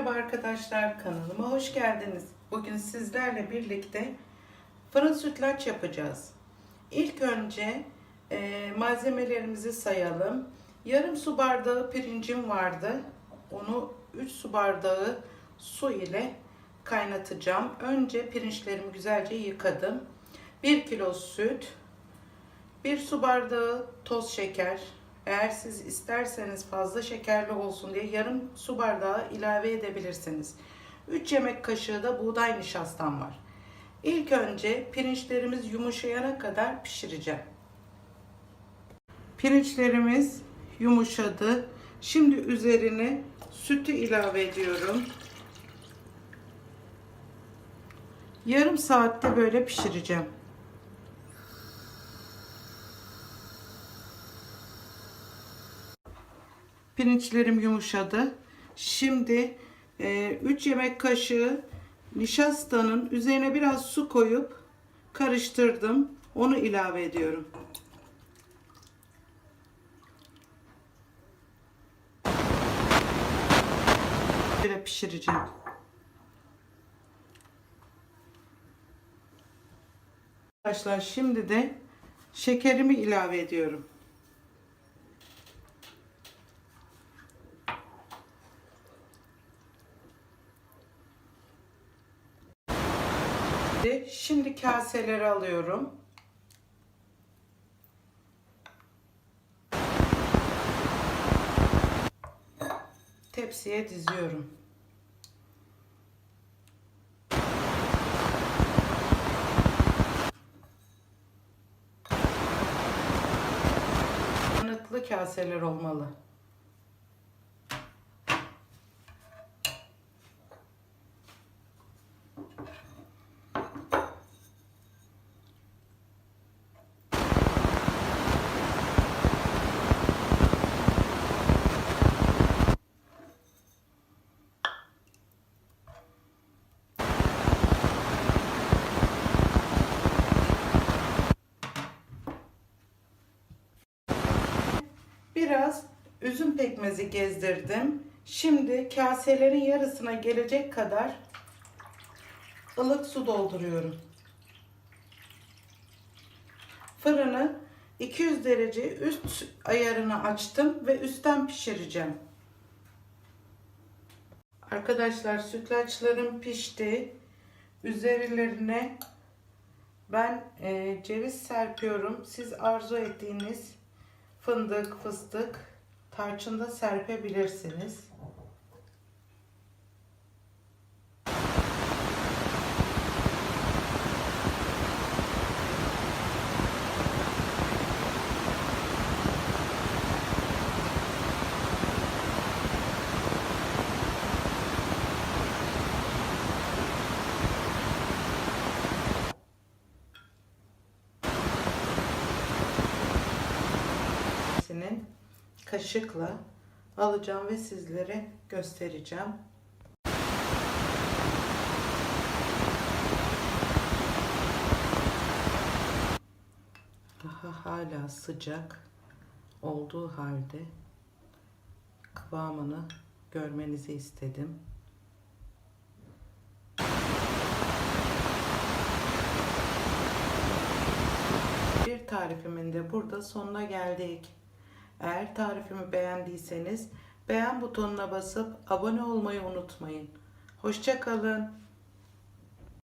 Merhaba arkadaşlar kanalıma hoş geldiniz. Bugün sizlerle birlikte fırın sütlaç yapacağız. İlk önce e, malzemelerimizi sayalım. Yarım su bardağı pirincim vardı. Onu 3 su bardağı su ile kaynatacağım. Önce pirinçlerimi güzelce yıkadım. 1 kilo süt, 1 su bardağı toz şeker. Eğer siz isterseniz fazla şekerli olsun diye yarım su bardağı ilave edebilirsiniz. 3 yemek kaşığı da buğday nişastam var. İlk önce pirinçlerimiz yumuşayana kadar pişireceğim. Pirinçlerimiz yumuşadı. Şimdi üzerine sütü ilave ediyorum. Yarım saatte böyle pişireceğim. Pirinçlerim yumuşadı. Şimdi 3 yemek kaşığı nişastanın üzerine biraz su koyup karıştırdım. Onu ilave ediyorum. Böyle pişireceğim. Arkadaşlar şimdi de şekerimi ilave ediyorum. Şimdi kaseleri alıyorum. Tepsiye diziyorum. Yanıklı kaseler olmalı. Biraz üzüm pekmezi gezdirdim. Şimdi kaselerin yarısına gelecek kadar ılık su dolduruyorum. Fırını 200 derece üst ayarını açtım ve üstten pişireceğim. Arkadaşlar sütlaçlarım pişti. Üzerlerine ben e, ceviz serpiyorum. Siz arzu ettiğiniz fındık, fıstık, tarçın da serpebilirsiniz. Kaşıkla alacağım ve sizlere göstereceğim. Daha hala sıcak olduğu halde kıvamını görmenizi istedim. Bir tarifimin de burada sonuna geldik. Eğer tarifimi beğendiyseniz beğen butonuna basıp abone olmayı unutmayın. Hoşçakalın.